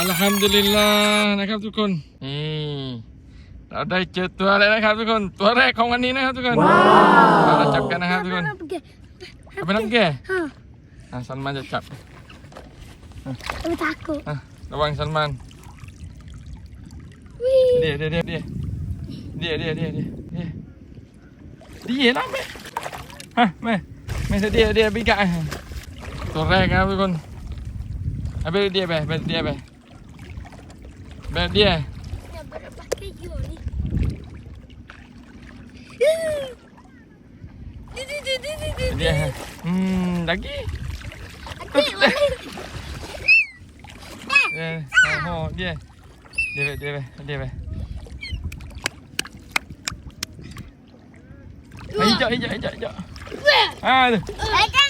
อัลฮัมดุลิลลาห์นะครับทุกคนนี่เราได้เจอตัวอะไรนะครับทุกคนตัวแรกของวันนี้นะครับทุกคนเราจับกันนะครับทุกคน Pergi. เอาไปน้ำแก่ Ha. อะซันมานจะจับ Aku takut. อะระวังซันมาน Wih. เดี๋ยวเดี๋ยวเดี๋ยวเดี๋ยวเดี๋ยวเดี๋ยวเดี๋ยวเดี๋ยวเดี๋ยวเดี๋ยวนะแม่ฮะแม่แม่เดี๋ยวเดี๋ยวพี่กะตัวแรกนะครับทุกคนเอาไปเดี๋ยวไปไปเดี๋ยวไป Bab dia. Dia. Hmm, lagi. Eh, oh, oh, eh? dia. Dia, dia, dia, dia. Hijau, hijau, hijau, hijau. Ah, tu. Ah, tu.